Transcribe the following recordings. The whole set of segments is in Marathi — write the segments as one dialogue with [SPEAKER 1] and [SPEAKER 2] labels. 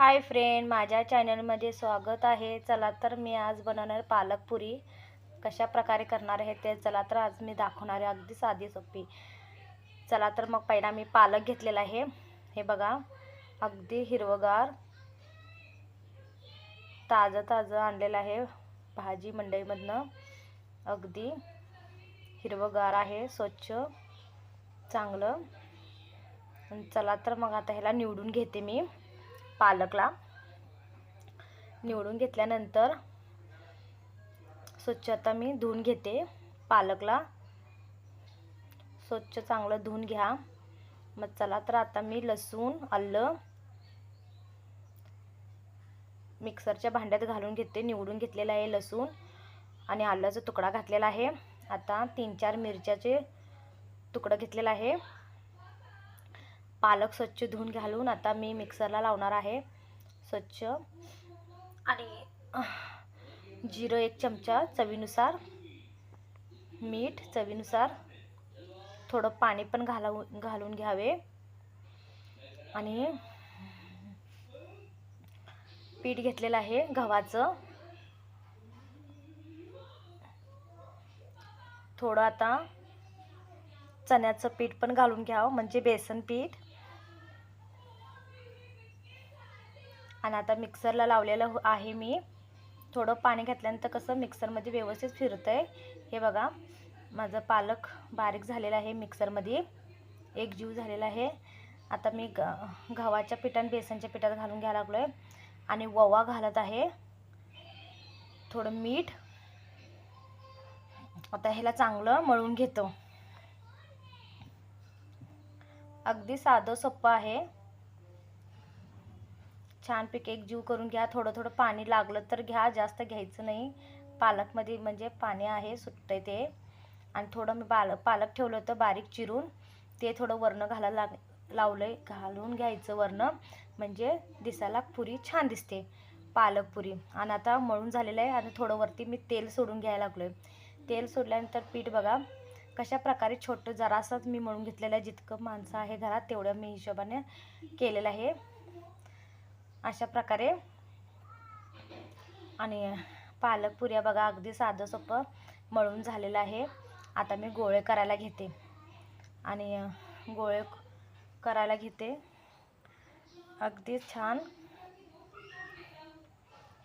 [SPEAKER 1] हाय फ्रेंड माझ्या चॅनलमध्ये स्वागत आहे. चला तर मी आज बनवणार पालक पुरी. कशा प्रकारे करणार आहे ते चला तर आज मी दाखवणार आहे अगदी साधी सोपी. चला तर मग पहिला मी पालक घेतलेला आहे. हे बघा अगदी हिरवगार ताजं ताजं आणलेलं आहे भाजी मंडईमधनं. अगदी हिरवगार आहे स्वच्छ चांगलं. आणि चला तर मग आता ह्याला निवडून घेते मी. पालकला निवडून घेतल्यानंतर स्वच्छ आता मी धुवून घेते. पालकला स्वच्छ चांगलं धुवून घ्या. मग चला तर आता मी लसूण आलं मिक्सरच्या भांड्यात घालून घेते. निवडून घेतलेलं आहे लसूण आणि आल्याचा तुकडा घातलेला आहे. आता तीन चार मिरच्याचे तुकडं घेतलेलं आहे. पालक स्वच्छ धुवून घालून आता मी मिक्सरला लावणार आहे. स्वच्छ. आणि जिरं एक चमचा चवीनुसार मीठ चवीनुसार थोडं पाणी पण घालावून घालून घ्यावे. आणि पीठ घेतलेलं आहे गव्हाचं. थोडं आता चण्याचं पीठ पण घालून घ्यावं म्हणजे बेसन पीठ. आणि आता मिक्सरला लावलेलं हो- आहे मी. थोडं पाणी घातल्यानंतर कसं मिक्सरमध्ये व्यवस्थित फिरतं आहे हे बघा माझं पालक बारीक झालेलं आहे मिक्सरमध्ये एक जीव झालेला आहे. आता मी ग गव्हाच्या पिठात बेसनच्या पिठात घालून घ्यायला लागलो आहे आणि ववा घालत आहे. थोडं मीठ. आता ह्याला चांगलं मळून घेतो. अगदी साधं सोपं आहे. छानपैकी एक जीव करून घ्या. थोडं थोडं पाणी लागलं तर घ्या. जास्त घ्यायचं नाही. पालकमध्ये म्हणजे पाणी आहे सुटतं ते. आणि थोडं मी पाल पालक ठेवलं होतं बारीक चिरून. ते थोडं वरणं घालायला लाग लावलं आहे घालून घ्यायचं वरणं म्हणजे दिसायला पुरी छान दिसते. पालक पुरी. आणि आता मळून झालेलं आहे. आणि थोडं वरती मी तेल सोडून घ्यायला लागलो आहे तेल सोडल्यानंतर पीठ बघा. कशा प्रकारे छोटं जरासंच मी मळून घेतलेलं आहे. जितकं माणसं आहे घरात तेवढ्या मी हिशोबाने केलेलं आहे. अशा प्रकारे. आणि पालक पुऱ्या बघा अगदी साधं सोपं मळून झालेलं आहे. आता मी गोळे करायला घेते. आणि गोळे करायला घेते. अगदी छान.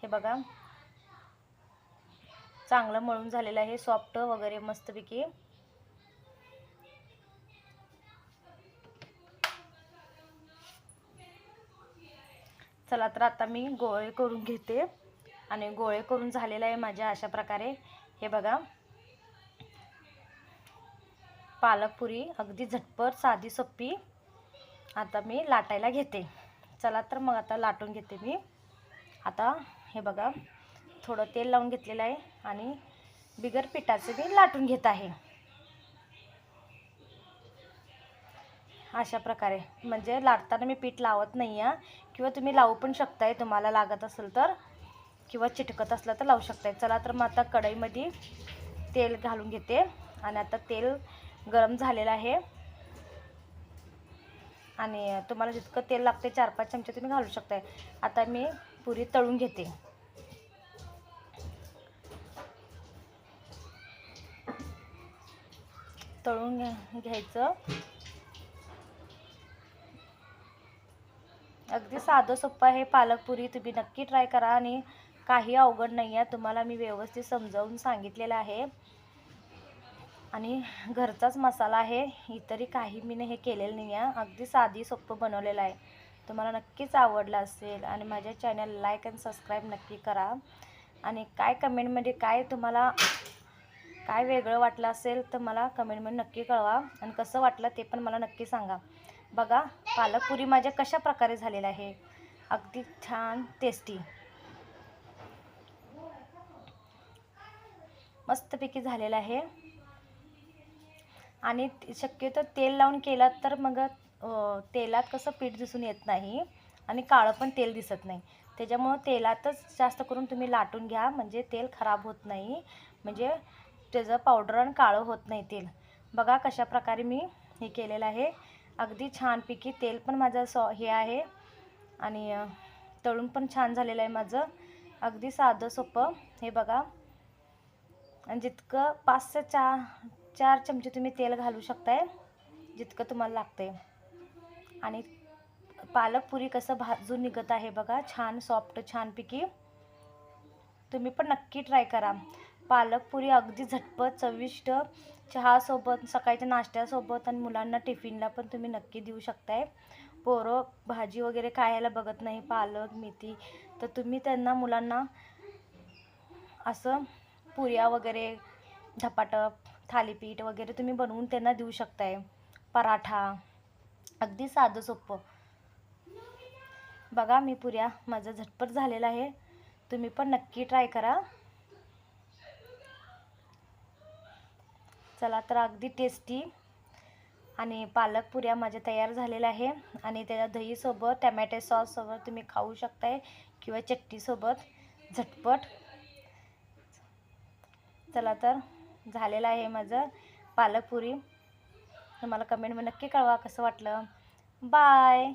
[SPEAKER 1] हे बघा. चांगलं मळून झालेलं आहे. सॉफ्ट वगैरे मस्तपैकी. चला तर आता मी गोळे करून घेते. आणि गोळे करून झालेलं आहे माझ्या अशा प्रकारे. हे बघा. पालकपुरी अगदी झटपट साधी सोपी. आता मी लाटायला घेते. चला तर मग आता लाटून घेते मी. आता हे बघा. थोडं तेल लावून घेतलेलं आहे आणि बिगर पिठाचं मी लाटून घेत आहे. अशा प्रकारे. म्हणजे लाटताना मी पीठ लावत नाही आहे. किंवा तुम्ही लावू पण शकताय तुम्हाला लागत असेल तर. किंवा चिटकत असलं तर लावू शकताय. चला तर मग आता कढईमध्ये तेल घालून घेते. आणि आता तेल गरम झालेलं आहे. आणि तुम्हाला जितकं तेल लागते चार पाच चमचे तुम्ही घालू शकताय. आता मी पुरी तळून घेते. तळून घ्यायचं. अगदी साधं सोपं आहे. पालकपुरी तुम्ही नक्की ट्राय करा आणि काही अवघड नाही आहे. तुम्हाला मी व्यवस्थित समजावून सांगितलेलं आहे. आणि घरचाच मसाला आहे. इतरही काही मी हे केलेलं नाही आहे. अगदी साधी सोपं बनवलेलं आहे. तुम्हाला नक्कीच आवडलं असेल आणि माझ्या चॅनल लाईक अँड सबस्क्राईब नक्की करा. आणि काय कमेंटमध्ये काय तुम्हाला काय वेगळं वाटलं असेल तर मला कमेंटमध्ये नक्की कळवा. आणि कसं वाटलं ते पण मला नक्की सांगा. बघा पालकपुरी माझ्या कशा प्रकारे झालेला आहे? अगदी छान टेस्टी मस्तपैकी झालेलं आहे. आणि शक्यतो तेल लावून केलात तर मग तेलात कसं पीठ दिसून येत नाही आणि काळं पण तेल दिसत नाही. त्याच्यामुळं तेलातच जास्त करून तुम्ही लाटून घ्या म्हणजे तेल खराब होत नाही. म्हणजे त्याचं पावडर आणि काळं होत नाही तेल. बघा कशा प्रकारे मी हे केलेलं आहे. अगदी छानपैकी तेल पण माझं सॉ हे आहे. आणि तळून पण छान झालेलं आहे माझं. अगदी साधं सोपं. हे बघा. आणि जितकं पाच ते चार चार चमचे तुम्ही तेल घालू शकताय जितकं तुम्हाला लागतंय. आणि पालक पुरी कसं भाजून निघत आहे बघा. छान सॉफ्ट छानपैकी तुम्ही पण नक्की ट्राय करा. पालक पुरी अगदी झटपट चविष्ट चहासोबत सकाळच्या नाश्त्यासोबत आणि मुलांना टिफिनला पण तुम्ही नक्की देऊ शकताय. पोरं भाजी वगैरे खायला बघत नाही पालक मेथी तर तुम्ही त्यांना मुलांना असं पुऱ्या वगैरे झपाटप थालीपीठ वगैरे तुम्ही बनवून त्यांना देऊ शकताय. पराठा अगदी साधं सोपं. बघा मी पुऱ्या माझं झटपट झालेलं आहे. तुम्ही पण नक्की ट्राय करा. चला तर अगदी टेस्टी आणि पालक पुऱ्या माझ्या तयार झालेल्या आहे. आणि त्याच्या दहीसोबत टमॅटो सॉससोबत तुम्ही खाऊ शकताय किंवा चटणीसोबत झटपट. चला तर झालेलं आहे माझं पालक पुरी. तुम्हाला कमेंटमध्ये नक्की कळवा कसं वाटलं. बाय